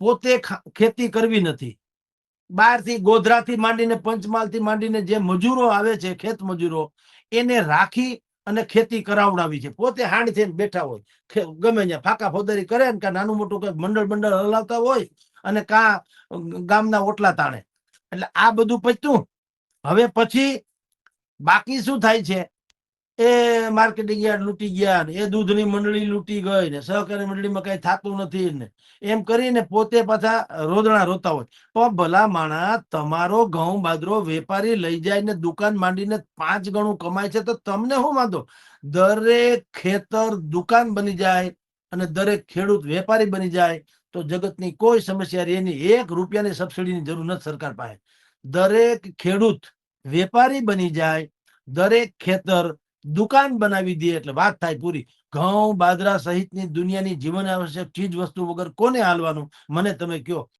પોતે ખેતી કરવી નથી. બહારથી ગોધરાથી માંડીને પંચમહાલથી માંડીને જે મજૂરો આવે છે, ખેત મજૂરો, એને રાખી અને ખેતી કરાવડાવી છે. પોતે હાંડ થઈને બેઠા હોય. ગમે ત્યાં ફાકા ફોદારી કરે ને કાં નાનું મોટું કઈ મંડળ મંડળ હલાવતા હોય અને કા ગામના ઓટલા તાણે. એટલે આ બધું પચતું હવે પછી બાકી શું થાય છે? એ માર્કેટિંગ યાર્ડ લૂંટી ગયા ને, એ દૂધની મંડળી લૂંટી ગઈ ને, સહકારી મંડળીમાં કઈ થતું નથી ને. એમ કરીને પોતે પાછા રોદણા રોતા હોય. તો ભલા માણા, તમારો ઘઉં બાજરો વેપારી લઈ જાય ને દુકાન માંડીને પાંચ ગણું કમાય છે તો તમને શું વાંધો? દરેક ખેતર દુકાન બની જાય અને દરેક ખેડૂત વેપારી બની જાય. તો જગતની કોઈ સમસ્યા નહીં. એક રૂપિયાની સબસિડીની જરૂર નથી સરકાર પાસે. દરેક ખેડૂત વેપારી બની જાય. દરેક ખેતર દુકાન બનાવી દે એટલે વાત થાય પૂરી. ઘઉં, બાજરા સહિતની દુનિયાની જીવન આવશ્યક ચીજ વસ્તુ વગર કોને હાલવાનું? મને તમે કયો